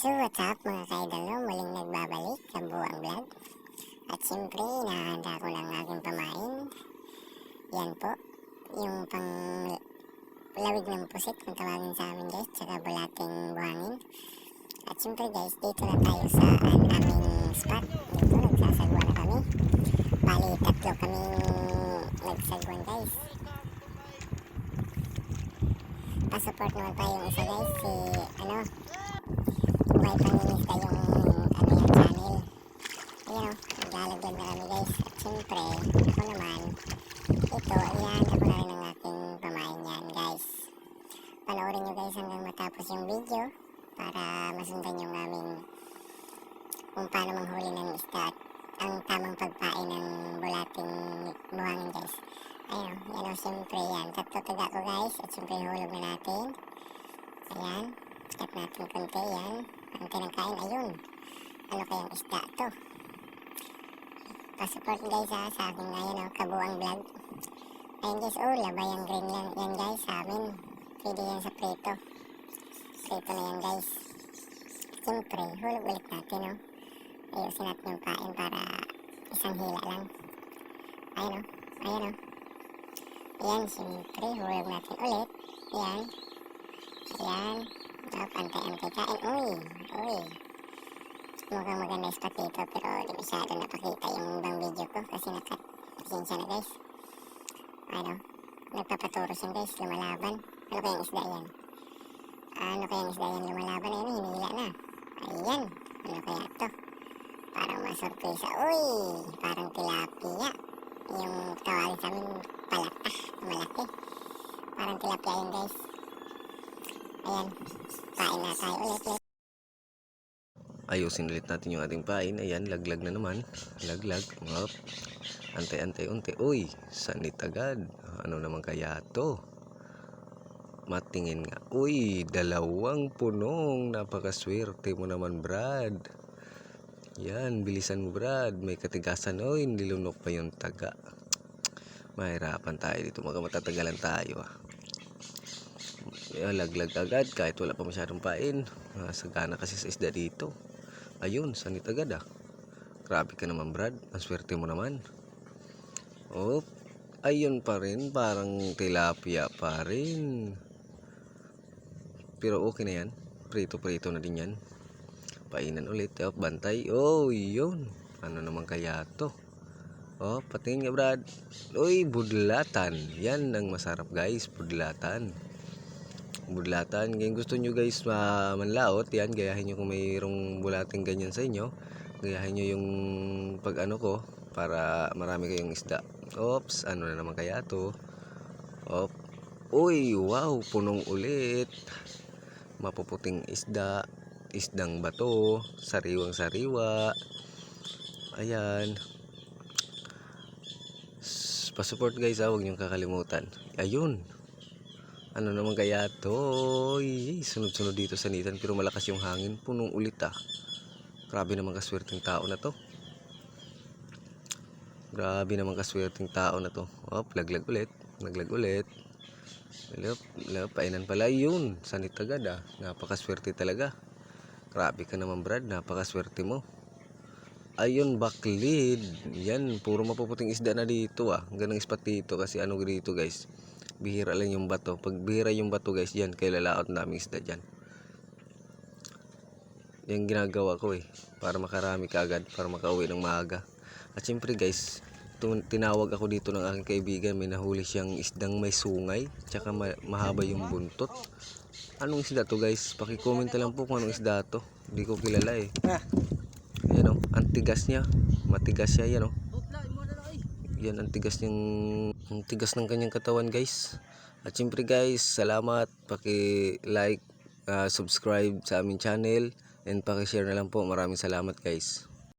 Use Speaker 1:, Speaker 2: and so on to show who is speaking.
Speaker 1: So what's up mga kaidol no? Muling nagbabalik sa buwang vlog. At siyempre, inahanda ko ng aking pamain. Yan po, yung pang lawig ng pusit kung tawagin sa amin guys, tsaka bulating buhangin. At siyempre guys, dito na tayo sa an, aming spot. Dito, nagsasagwa na kami. Bali, tatlo kaming nagsagwan guys. Pasupport naman tayo yung isa guys, si ano, may panginista yung ano yung channel. Ayan o, naglalagyan na kami guys. At siyempre, ako naman, ito, ihanda ko na rin ang aking pamain yan guys. Panoorin nyo guys hanggang matapos yung video para masundan yung aming kung paano manghuli ng isda at ang tamang pagpain ng bulating buhangin guys. Ayun, yan o, siyempre yan. Tatlo taga ko guys at siyempre hulog na natin. Ayan, cut natin konti yan. Ang kinakain, ayun. Ano kayang isda to? Pasupport guys ha, sa aking ngayon o, kabuang vlog. Ayun guys, oh, labayang green lang yan guys sa amin. Pwede yan sa prito. Prito na yan guys. Siyempre, hulog ulit natin o. Ayusin natin yung pain para isang hila lang. Ayun o, ayun o. Ayan, siyempre, hulog natin ulit. Ayan. Ayan. Oh, pantay-antay kain. Uy, uy. Mukhang maganda yung spot dito pero di masyado napakita yung ibang video ko kasi nakat. Pasensya na guys. Ano, nagpapaturo siya guys, lumalaban. Ano kayang isda yan? Ano kayang isda yan lumalaban? Ayun, hinila na. Ayan, ano kaya to? Parang masurpresa. Uy, parang tilapia. Yung tawagin sa amin, palata, malaki. Parang tilapia yun guys. Ayan, tayo ulit. ulit.
Speaker 2: ayusin ulit natin yung ating pain. Ayan, laglag na naman. Laglag. Up. Antay-antay unti. Uy, sanit agad. Ano naman kaya to? Matingin nga. Uy, dalawang punong. Napakaswerte mo naman, Brad. Yan, bilisan mo, Brad. May katigasan. Uy, nilunok pa yung taga. Mahirapan tayo dito. Mga matatagalan tayo, ah. Laglag agad kahit wala pa masyadong pain. Sagana kasi sa isda dito. Ayun, sanit agad ah. Grabe ka naman Brad, ang swerte mo naman. Oh, ayun pa rin, parang tilapia pa rin. Pero okay na yan. Prito-prito na din yan. Painan ulit. Oh, bantay. Oh, yun. Ano naman kaya to? Oh, patingin nga Brad. Uy, budlatan. Yan ang masarap guys, budlatan budlatan. Kung gusto nyo guys ma manlaot, yan, gayahin nyo kung mayroong bulating ganyan sa inyo. Gayahin nyo yung pag ano ko, para marami kayong isda. Oops, ano na naman kaya to? Op. Uy, wow, punong ulit. Mapuputing isda, isdang bato, sariwang sariwa. Ayan. Pasupport guys ha, huwag niyong kakalimutan. Ayun, ano naman kaya to? Sunod-sunod dito sa nitan pero malakas yung hangin. Punong ulit ah. Grabe naman kaswerteng tao na to. Grabe naman kaswerteng tao na to. Oh, laglag ulit. Laglag ulit. Lop, lop, painan pala yun. Sanit agad ah. Napakaswerte talaga. Grabe ka naman Brad. Napakaswerte mo. Ayun, baklid. Yan, puro mapuputing isda na dito ah. Ganang spot dito kasi ano dito guys bihira lang yung bato. Pag bihira yung bato guys, dyan, kay lalaot daming isda dyan. Yung ginagawa ko eh, para makarami ka agad, para makauwi ng maaga. At syempre guys, tinawag ako dito ng aking kaibigan, may nahuli siyang isdang may sungay, tsaka ma- mahaba yung buntot. Anong isda to guys? Pakicomment na lang po kung anong isda to. Hindi ko kilala eh. Ayan o, antigas niya. Matigas siya, yan o. Yan ang tigas niyang ang tigas ng kanyang katawan guys. At syempre guys, salamat paki-like, ah, subscribe sa aming channel and paki-share na lang po. Maraming salamat guys.